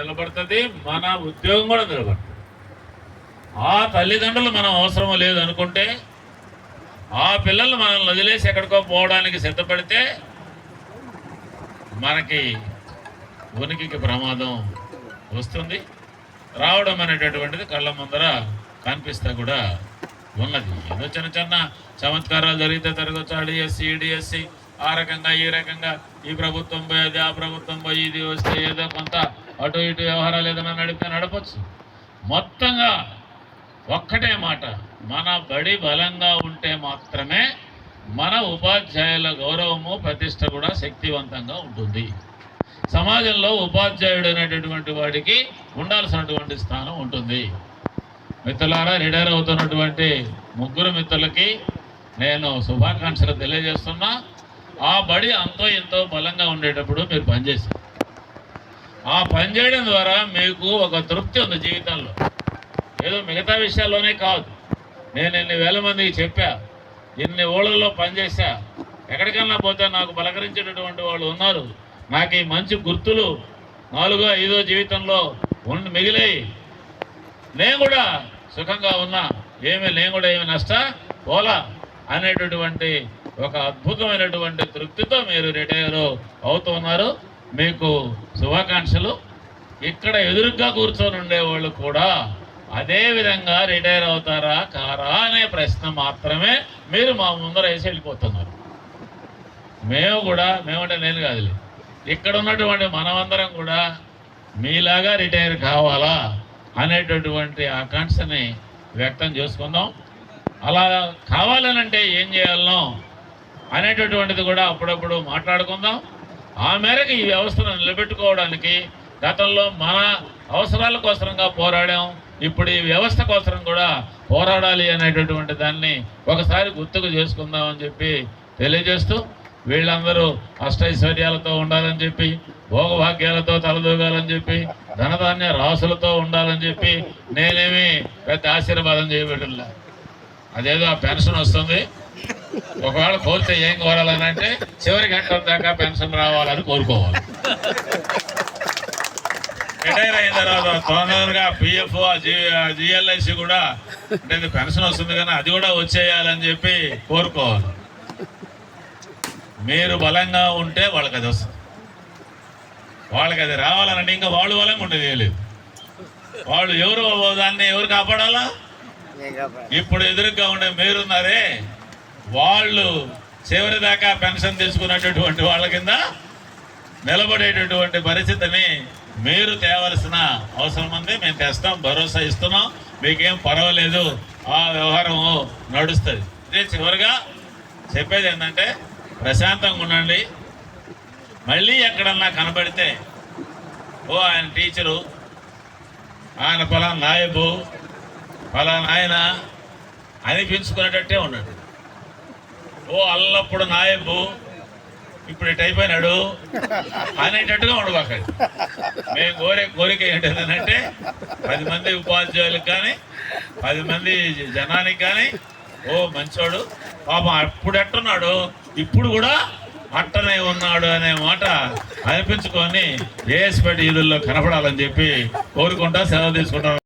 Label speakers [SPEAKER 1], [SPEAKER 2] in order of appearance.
[SPEAKER 1] నిలబడుతుంది మన ఉద్యోగం కూడా నిలబడుతుంది. ఆ తల్లిదండ్రులు మనం అవసరం లేదు అనుకుంటే ఆ పిల్లలు మనల్ని వదిలేసి ఎక్కడికో పోవడానికి సిద్ధపడితే మనకి ఉనికికి ప్రమాదం వస్తుంది. రావడం అనేటటువంటిది కళ్ళ ముందర కనిపిస్తా కూడా ఉన్నది. ఏదో చిన్న చిన్న చమత్కారాలు జరిగితే జరగచ్చు అడిఎస్సి డిఎస్సి ఆ రకంగా ఈ రకంగా ఈ ప్రభుత్వం పోయేది ఆ ప్రభుత్వం పోయి ఇది వస్తే ఏదో కొంత అటు ఇటు వ్యవహారాలు ఏదైనా నడిపితే నడపచ్చు. మొత్తంగా ఒక్కటే మాట మన బడి బలంగా ఉంటే మాత్రమే మన ఉపాధ్యాయుల గౌరవము ప్రతిష్ట కూడా శక్తివంతంగా ఉంటుంది. సమాజంలో ఉపాధ్యాయుడు అనేటటువంటి వాడికి ఉండాల్సినటువంటి స్థానం ఉంటుంది. మిత్రులారా రిటైర్ అవుతున్నటువంటి ముగ్గురు మిత్రులకి నేను శుభాకాంక్షలు తెలియజేస్తున్నా. ఆ బడి అంతో ఎంతో బలంగా ఉండేటప్పుడు మీరు పనిచేశారు ఆ పనిచేయడం ద్వారా మీకు ఒక తృప్తి ఉంది జీవితంలో. ఏదో మిగతా విషయాల్లోనే కాదు. నేను ఎన్ని వేల మందికి చెప్పా ఇన్ని ఓళ్ళల్లో పనిచేశా ఎక్కడికన్నా పోతే నాకు పలకరించేటటువంటి వాళ్ళు ఉన్నారు. నాకు ఈ మంచి గుర్తులు నాలుగో ఐదో జీవితంలో ఉండి మిగిలాయి. నేను కూడా సుఖంగా ఉన్నా. ఏమి నేను కూడా ఏమి నష్ట? పోలా అనేటటువంటి ఒక అద్భుతమైనటువంటి తృప్తితో మీరు రిటైర్ అవుతున్నారు మీకు శుభాకాంక్షలు. ఇక్కడ ఎదురుగ్గా కూర్చొని ఉండేవాళ్ళు కూడా అదే విధంగా రిటైర్ అవుతారా కారా అనే ప్రశ్న మాత్రమే మీరు మా ముందర వేసి వెళ్ళిపోతున్నారు. మేము కూడా మేమంటే నేను కాదులే. ఇక్కడ ఉన్నటువంటి మనమందరం కూడా మీలాగా రిటైర్ కావాలా అనేటటువంటి ఆకాంక్షని వ్యక్తం చేసుకుందాం. అలా కావాలనంటే ఏం చేయాలనో అనేటటువంటిది కూడా అప్పుడప్పుడు మాట్లాడుకుందాం. ఆ మేరకు ఈ వ్యవస్థను నిలబెట్టుకోవడానికి గతంలో మన అవసరాల కోసరంగా పోరాడాం. ఇప్పుడు ఈ వ్యవస్థ కోసం కూడా పోరాడాలి అనేటటువంటి దాన్ని ఒకసారి గుర్తుకు చేసుకుందాం అని చెప్పి తెలియజేస్తూ వీళ్ళందరూ అష్టైశ్వర్యాలతో ఉండాలని చెప్పి భోగభాగ్యాలతో తలదూగాలని చెప్పి ధనధాన్య రాసులతో ఉండాలని చెప్పి నేనేమి పెద్ద ఆశీర్వాదం చేయబెట్టలే. అదేదో ఆ పెన్షన్ వస్తుంది. ఒకవేళ కోరితే ఏం కోరాలని అంటే చివరి గంట దాకా పెన్షన్ రావాలని కోరుకోవాలి. రిటైర్ అయిన తర్వాత తొందరగా పిఎఫ్ జిఎల్ఐసి కూడా అంటే పెన్షన్ వస్తుంది కానీ అది కూడా వచ్చేయాలని చెప్పి కోరుకోవాలి. మీరు బలంగా ఉంటే వాళ్ళకి అది వస్తుంది. వాళ్ళకి అది రావాలనంటే ఇంకా వాళ్ళు బలంగా ఉండేది ఏం లేదు. వాళ్ళు ఎవరు దాన్ని ఎవరు కాపాడాలా? ఇప్పుడు ఎదురుగా ఉండే మీరున్నారే. వాళ్ళు చివరి దాకా పెన్షన్ తీసుకున్నటువంటి వాళ్ళ కింద నిలబడేటటువంటి పరిస్థితిని మీరు తేవలసిన అవసరం ఉంది. మేము తెస్తాం భరోసా ఇస్తున్నాం. మీకేం పర్వాలేదు. ఆ వ్యవహారం నడుస్తుంది. ఇదే చివరిగా చెప్పేది ఏంటంటే ప్రశాంతంగా ఉండండి. మళ్ళీ ఎక్కడన్నా కనబడితే ఓ ఆయన టీచరు ఆయన ఫలానా నాయబు ఫలానా ఆయన అనిపించుకునేటట్టే ఉన్నాడు ఓ అల్లప్పుడు నాయబు ఇప్పుడు ఇటు అయిపోయినాడు. అనేటట్టుగా ఉండబాకండి మేము కోరే కోరిక ఏంటంటే పది మంది ఉపాధ్యాయులకు కానీ పది మంది జనానికి కానీ ఓ మంచోడు పాపం అప్పుడు ఎట్టున్నాడు ఇప్పుడు కూడా అట్టనే ఉన్నాడు అనే మాట అనిపించుకొని ఏఎస్పేట ఈదుల్లో కనపడాలని చెప్పి కోరుకుంటా సెలవు తీసుకుంటాం